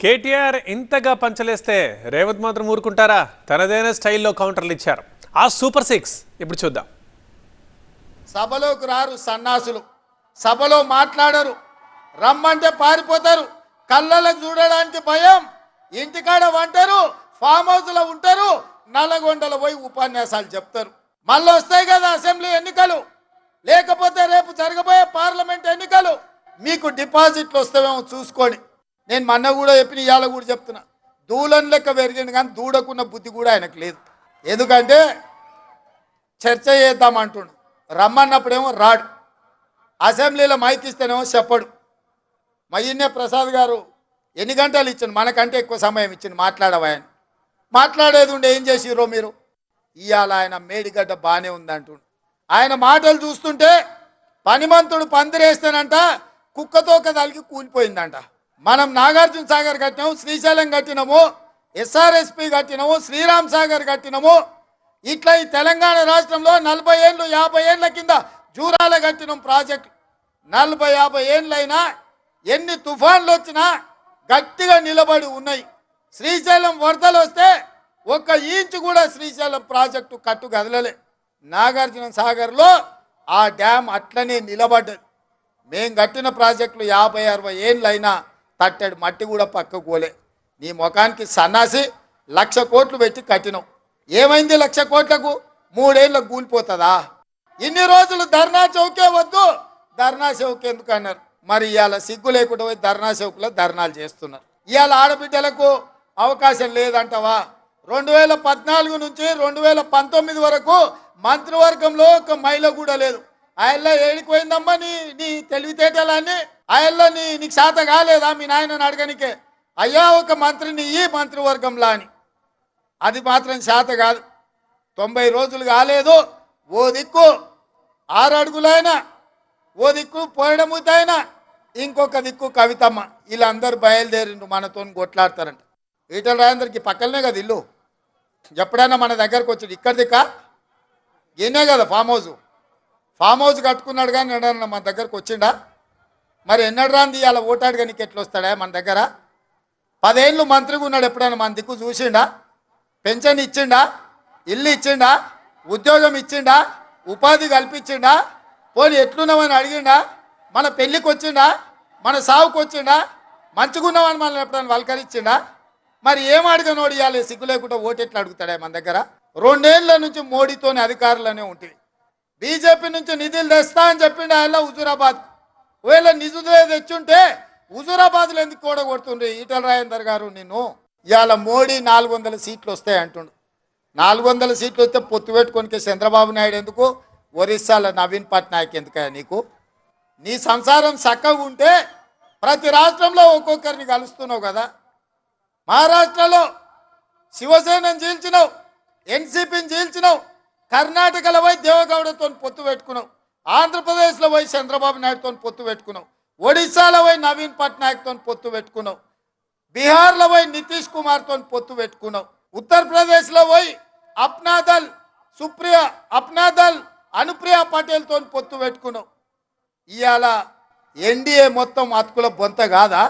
కేటీఆర్ ఇంతగా పంచలేస్తే రేవంత్ మాత్రం ఊరుకుంటారా? తనదైన స్టైల్లో కౌంటర్లు ఇచ్చారు. ఆ సూపర్ సిక్స్ ఇప్పుడు చూద్దాం. సభలోకి రారు సన్నాసులు. సభలో మాట్లాడరు. రమ్మంటే పారిపోతారు. కళ్ళలకు చూడడానికి భయం. ఇంటికాడ వంటారు. ఫామ్ హౌస్లో ఉంటారు. నల్లగొండలో పోయి ఉపన్యాసాలు చెప్తారు. మళ్ళీ వస్తాయి కదా అసెంబ్లీ ఎన్నికలు. లేకపోతే రేపు జరగబోయే పార్లమెంట్ ఎన్నికలు. మీకు డిపాజిట్లు వస్తామేమో చూసుకోండి. నేను మొన్న కూడా చెప్పిన ఇవాళ కూడా చెప్తున్నా. దూలం లెక్క పెరిగింది కానీ దూడకున్న బుద్ధి కూడా ఆయనకు లేదు. ఎందుకంటే చర్చ చేద్దామంటుండు రమ్మన్నప్పుడేమో రాడు. అసెంబ్లీలో మైక్ ఇస్తేనేమో చెప్పడు. మయ్యన్నే ప్రసాద్ గారు ఎన్ని గంటలు ఇచ్చిండు? మనకంటే ఎక్కువ సమయం ఇచ్చిండు మాట్లాడవాయని మాట్లాడేది ఉండే ఏం చేసిరో మీరు? ఇవాళ ఆయన మేడిగడ్డ బాగానే ఉందంటుండు. ఆయన మాటలు చూస్తుంటే పనిమంతుడు పందిరేస్తానంట కుక్కతో కదలికి కూలిపోయిందంట. మనం నాగార్జున సాగర్ కట్టినాము శ్రీశైలం కట్టినాము ఎస్ఆర్ఎస్పి కట్టినాము శ్రీరామ్ సాగర్ కట్టినాము. ఇట్లా ఈ తెలంగాణ రాష్ట్రంలో నలభై ఏళ్ళు యాభై ఏళ్ళ కింద జూరాల కట్టినాం ప్రాజెక్టు. నలభై యాభై ఏళ్ళైనా ఎన్ని తుఫాన్లు వచ్చినా గట్టిగా నిలబడి ఉన్నాయి. శ్రీశైలం వరదలు వస్తే ఒక్క ఇంచు కూడా శ్రీశైలం ప్రాజెక్టు కట్టు కదలలే. నాగార్జున సాగర్లో ఆ డ్యామ్ అట్లనే నిలబడ్డది. మేము కట్టిన ప్రాజెక్టులు యాభై అరవై ఏళ్ళైనా తట్టాడు మట్టి కూడా పక్కకు పోలే. నీ ముఖానికి సన్నాసి లక్ష కోట్లు పెట్టి కట్టినాం ఏమైంది లక్ష కోట్లకు? మూడేళ్ళకు కూలిపోతుందా? ఇన్ని రోజులు ధర్నా చౌకే వద్దు. ధర్నా చౌక్ ఎందుకు అన్నారు? మరి ఇవాళ సిగ్గు లేకుండా పోయి ధర్నా చౌక్లో ధర్నాలు చేస్తున్నారు. ఇవాళ ఆడబిడ్డలకు అవకాశం లేదంటవా? రెండు వేల పద్నాలుగు నుంచి రెండు వేల పంతొమ్మిది వరకు మంత్రివర్గంలో ఒక మైల కూడా లేదు. ఆయన ఏడికి పోయిందమ్మా నీ నీ తెలివితేటలన్నీ? ఆయల్లో నీ నీకు శాత కాలేదా? మీ నాయనని అడగనికే. అయ్యా ఒక మంత్రిని ఈ మంత్రివర్గంలా అని. అది మాత్రం శాత కాదు. తొంభై రోజులు కాలేదు. ఓ దిక్కు ఆరు అడుగులైనా ఓ దిక్కు పోయడముతైనా ఇంకొక దిక్కు కవితమ్మ. వీళ్ళందరూ బయలుదేరిండు మనతో కొట్లాడతారంట. ఈటల రాజేందర్కి పక్కనే కదా ఇల్లు. ఎప్పుడైనా మన దగ్గరకు వచ్చాడు. ఇక్కడ దిక్క. ఈయనే కదా ఫామ్ హౌస్. ఫామ్ హౌస్ కట్టుకున్నాడు కానీ ఎడన్నా మన దగ్గరకు వచ్చిండా? మరి ఎన్నడు రాంది అలా ఓటాడు కానీ ఎట్లా వస్తాడా మన దగ్గర? పదేళ్ళు మంత్రిగా ఉన్నాడు ఎప్పుడైనా మన దిక్కు చూసిండా? పెన్షన్ ఇచ్చిండా? ఇల్లు ఇచ్చిండా? ఉద్యోగం ఇచ్చిండా? ఉపాధి కల్పించిండా? పోనీ ఎట్లున్నామని అడిగిండా? మన పెళ్ళికి వచ్చిండా? మన సావుకు వచ్చిండా? మంచుకున్నామని మనల్ని ఎప్పుడైనా వలకరించిండా? మరి ఏం అడగనోడు ఇవ్వాలి సిగ్గు లేకుండా ఓటు ఎట్లా అడుగుతాడా మన దగ్గర? రెండేళ్ళ నుంచి మోడీతోని అధికారులనే ఉంటుంది బీజేపీ నుంచి నిధులు తెస్తా అని చెప్పిండా ఆయన హుజూరాబాద్ ఒకవేళ నిధులే తెచ్చుంటే హుజూరాబాద్లో ఎందుకు కూడా కొడుతుండ్రి? ఈటల రాజేందర్ గారు నేను ఇవాళ మోడీ నాలుగు వందల సీట్లు వస్తాయి అంటుండు. నాలుగు వందల సీట్లు వస్తే పొత్తు పెట్టుకోనికి చంద్రబాబు నాయుడు ఎందుకు? ఒరిస్సాలో నవీన్ పట్నాయక్ ఎందుకయ్యా నీకు? నీ సంసారం చక్కగా ఉంటే ప్రతి రాష్ట్రంలో ఒక్కొక్కరిని కలుస్తున్నావు కదా. మహారాష్ట్రలో శివసేనను చీల్చినావు ఎన్సీపీని చీల్చినావు కర్ణాటకలో పోయి దేవగౌడతో పొత్తు పెట్టుకున్నావు ఆంధ్రప్రదేశ్లో పోయి చంద్రబాబు నాయుడుతో పొత్తు పెట్టుకున్నావు. ఒడిశాలో పోయి నవీన్ పట్నాయక్తో పొత్తు పెట్టుకున్నావు. బీహార్లో పోయి నితీష్ కుమార్తో పొత్తు పెట్టుకున్నావు. ఉత్తరప్రదేశ్లో పోయి అప్నాదల్ సుప్రియ అప్నాదల్ అనుప్రియ పటేల్తో పొత్తు పెట్టుకున్నావు. ఇవాళ ఎన్డీఏ మొత్తం అతుకుల బొంత కాదా?